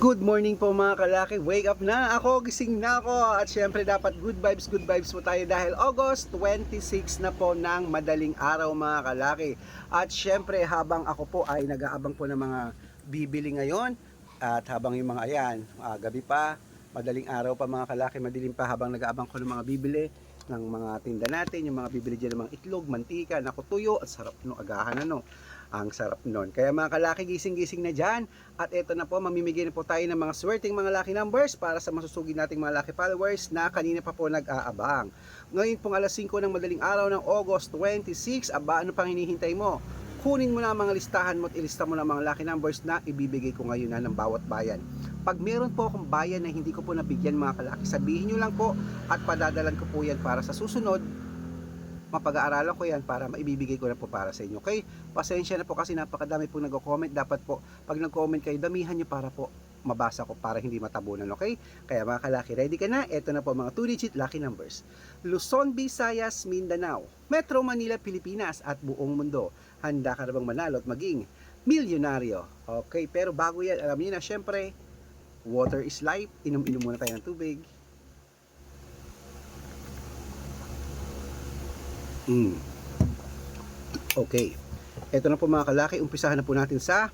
Good morning po mga kalaki. Wake up na ako, gising na ako. At syempre dapat good vibes, good vibes po tayo dahil August 26 na po ng madaling araw mga kalaki. At syempre habang ako po ay nag-aabang po ng mga bibili ngayon at habang yung mga ayan, ah, gabi pa, madaling araw pa mga kalaki, madilim pa habang nag-aabang ko ng mga bibili ng mga tinda natin, yung mga bibili dyan ng mga itlog, mantika, naku tuyo, at sarap no, agahan ano. Ang sarap nun. Kaya mga kalaki, gising-gising na dyan. At ito na po, mamimigay na po tayo ng mga swerteng mga lucky numbers para sa masusugid nating mga lucky followers na kanina pa po nag-aabang. Ngayon pong alas 5 ng madaling araw ng August 26, aba ano pang hinihintay mo? Kunin mo na mga listahan mo at ilista mo na mga lucky numbers na ibibigay ko ngayon na ng bawat bayan. Pag meron po akong bayan na hindi ko po nabigyan mga kalaki, sabihin nyo lang po at padadalan ko po yan para sa susunod mapag-aaralan ko yan para maibibigay ko na po para sa inyo. Okay? Pasensya na po kasi napakadami po nag-comment. Dapat po, pag nag-comment kayo, damihan nyo para po mabasa ko para hindi matabunan. Okay? Kaya mga kalaki, ready ka na? Ito na po mga 2-digit lucky numbers. Luzon, Visayas, Mindanao, Metro Manila, Pilipinas at buong mundo. Handa ka na bang manalo at maging milyonaryo? Okay, pero bago yan, alam niyo na, syempre, water is life. Inom-inom muna tayo ng tubig. Mm. Okay. Ito na po mga kalaki. Umpisahan na po natin sa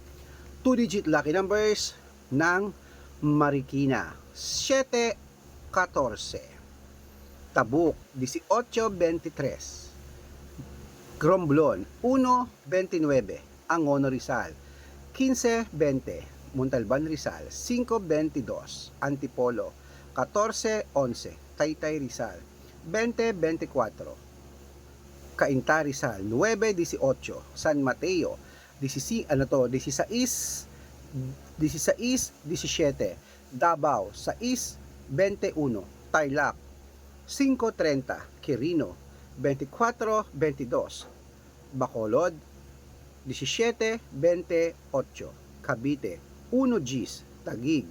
2-digit lucky numbers ng Marikina. 7, 14. Tabuk, 18, 23. Gromblon, 1, 29. Angono Rizal, 15, 20. Montalban Rizal, 5, 22. Antipolo, 14, 11. Taytay Rizal, 20, 24. Cainta Rizal 9-18 San Mateo 16 ano to 16 16 17 Davao 6 21 Tarlac 5.30 Quirino 24 22 Bacolod 17 28 Cavite 1 Gis Tagig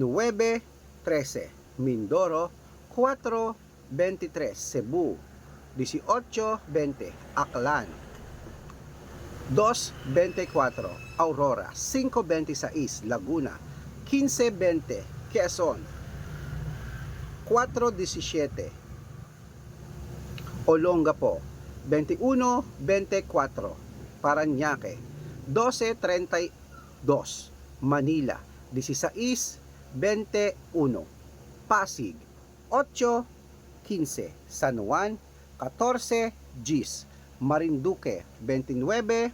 9 13 Mindoro 4 23 Cebu 18.20 Aklan. 2.24 Aurora. 5.26 Laguna. 15.20 Quezon. 4.17 Olongapo 21.24 Paranaque. 12.32 Manila. 16.21 Pasig. 8.15 San Juan 14 Gis, Marinduque 29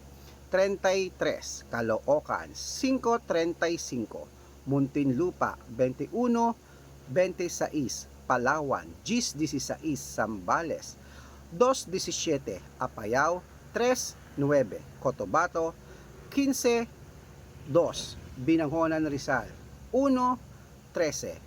33 Caloocan 5.35 Muntinlupa 21 26 Palawan Gis 16 Zambales 2.17 Apayao 3.9 Cotabato 15 2 Binangonan Rizal 1.13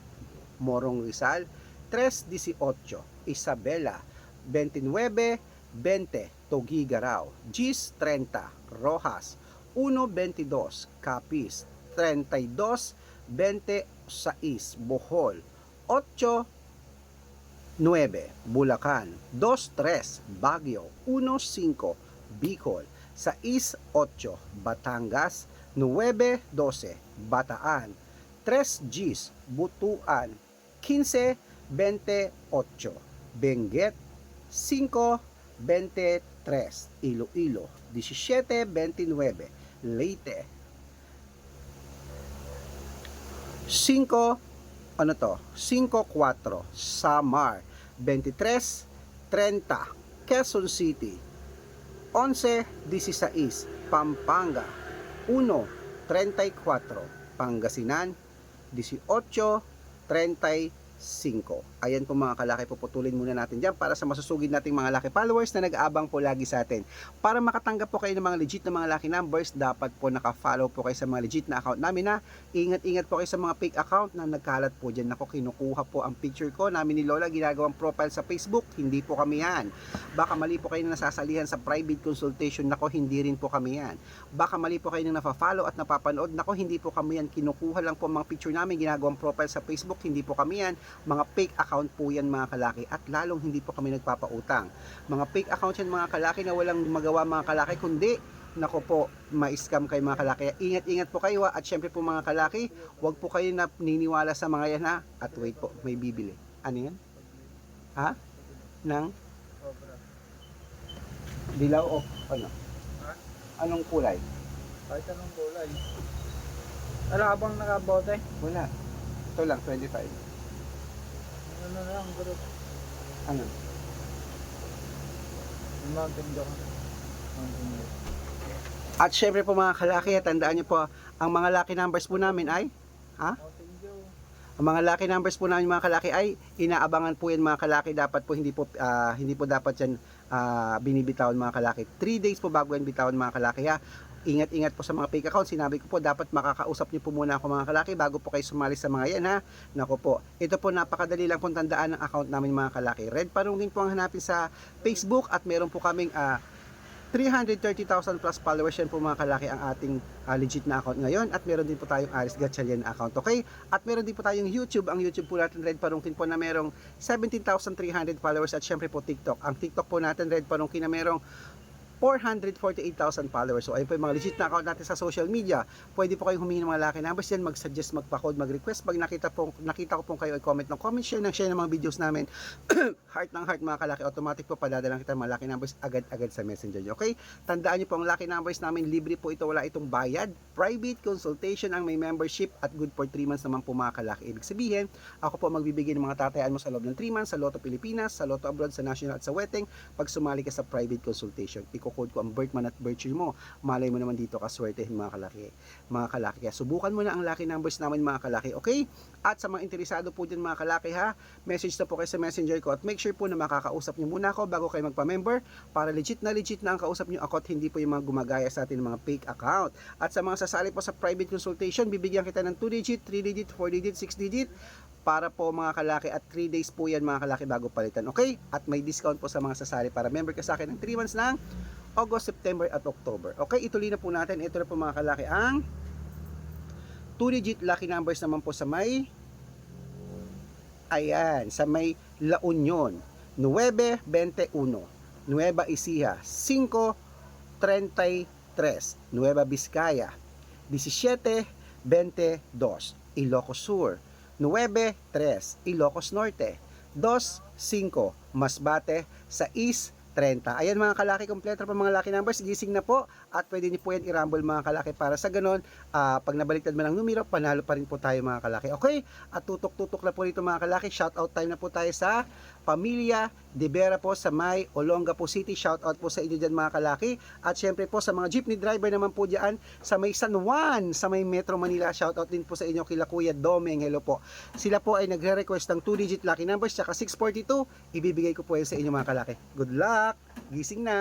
Morong Rizal 3.18 Isabela 29-20 Togigaraw, Gis 30 Rojas, 1.22 Capiz, 32-26 Bohol, 8 9 Bulacan, 2-3 Baguio, 1-5 Bicol, 6-8 Batangas, 9-12 Bataan, 3 Gis Butuan, 15-28 Benguet, 5.23 Iloilo. 17.29 Leyte. 5 ano to? 5.4 Samar. 23.30 Quezon City. 11.16 Pampanga. 1.34 Pangasinan. 18.35 5. Ayan po mga kalaki, puputulin muna natin dyan para sa masusugid nating mga laki followers na nag-aabang po lagi sa atin. Para makatanggap po kayo ng mga legit na mga lucky numbers, dapat po naka-follow po kayo sa mga legit na account namin na ingat-ingat po kayo sa mga fake account na nagkalat po dyan. Ako, kinukuha po ang picture ko namin ni Lola, ginagawang profile sa Facebook, hindi po kami yan. Baka mali po kayo na nasasalihan sa private consultation, nako, hindi rin po kami yan. Baka mali po kayo na nafa-follow at napapanood, nako, hindi po kami yan. Kinukuha lang po ang mga picture namin, ginagawang profile sa Facebook, hindi po kami yan mga fake account po yan mga kalaki at lalong hindi po kami nagpapautang. Mga fake account yan mga kalaki na walang magawa mga kalaki kundi nako po, ma-scam kayo mga kalaki. Ingat-ingat po kayo at syempre po mga kalaki, huwag po kayo na niniwala sa mga yan ha. At wait po, may bibili. Ano yan? Ha? Nang dilaw o ano? Anong kulay? Kahit anong kulay. Wala ka bang nakabote? Wala. Ito lang, 25. Ano na lang, group. Ano? Yung Mountain Dew. Mountain Dew. At syempre po mga kalaki, tandaan nyo po, ang mga lucky numbers po namin ay, Mountain Dew. ang mga lucky numbers po namin mga kalaki ay, inaabangan po yan mga kalaki, dapat po hindi po, ah, hindi po dapat yan ah, binibitawan mga kalaki. 3 days po bago yan bitawan mga kalaki ha. Ingat-ingat po sa mga fake account. Sinabi ko po, dapat makakausap niyo po muna ako mga kalaki bago po kayo sumali sa mga yan ha. Nako po, ito po napakadali lang pong tandaan ng account namin mga kalaki. Red Parungin po ang hanapin sa Facebook at meron po kaming ah, 330,000 plus followers. Yan po mga kalaki ang ating ah, legit na account ngayon. At meron din po tayong Aris Gatchalian account okay? At meron din po tayong YouTube. Ang YouTube po natin Red Parungkin po na merong 17,300 followers. At syempre po TikTok. Ang TikTok po natin Red Parungkin na merong 448,000 followers. So ayun po yung mga legit na account natin sa social media. Pwede po kayong humingi ng mga lucky numbers yan, mag-suggest, magpa-code, mag-request. Pag nakita, po, nakita ko po kayo, i-comment ng comment, share ng share ng mga videos namin. heart ng heart mga kalaki, automatic po padadalang kita mga lucky numbers agad-agad sa messenger nyo. Okay? Tandaan nyo po ang lucky numbers namin, libre po ito, wala itong bayad. Private consultation ang may membership at good for 3 months naman po mga kalaki. Ibig sabihin, ako po magbibigay ng mga tatayaan mo sa loob ng 3 months sa Lotto Pilipinas, sa Lotto Abroad, sa National at sa Weteng pag sumali ka sa private consultation. Iko-code ko ang birth month at birth mo. Malay mo naman dito kaswertehin mga kalaki. Mga kalaki. Kaya subukan mo na ang lucky numbers namin mga kalaki. Okay? At sa mga interesado po dyan mga kalaki ha, message na po kayo sa messenger ko at make sure po na makakausap nyo muna ako bago kayo magpa-member para legit na legit na ang kausap nyo ako at hindi po yung mga gumagaya sa atin mga fake account. At sa mga sasali po sa private consultation, bibigyan kita ng 2 digit, 3 digit, 4 digit, 6 digit para po mga kalaki at 3 days po yan mga kalaki bago palitan. Okay? At may discount po sa mga sasali para member ka sa akin ng 3 months ng August, September at October. Okay, ituloy na po natin. Ito na po mga kalaki ang 2-digit lucky numbers naman po sa may Ayan, sa may La Union. 921. Nueva Ecija 533. Nueva Vizcaya 1722. Ilocos Sur 93. Ilocos Norte 25. Masbate sa East 30. Ayan mga kalaki, kompleto pa mga lucky numbers. Gising na po at pwede niyo po yan i-rumble mga kalaki para sa ganon, ah, pag nabaliktad mo ng numero, panalo pa rin po tayo mga kalaki. Okay? At tutok-tutok na po dito mga kalaki. Shout out time na po tayo sa Pamilya De Vera po sa May Olongapo City. Shout out po sa inyo dyan mga kalaki. At syempre po sa mga jeepney driver naman po dyan sa may San Juan, sa may Metro Manila. Shout out din po sa inyo kila Kuya Domeng. Hello po. Sila po ay nagre-request ng 2-digit lucky numbers tsaka 642. Ibibigay ko po yan sa inyo mga kalaki. Good luck! Gising na!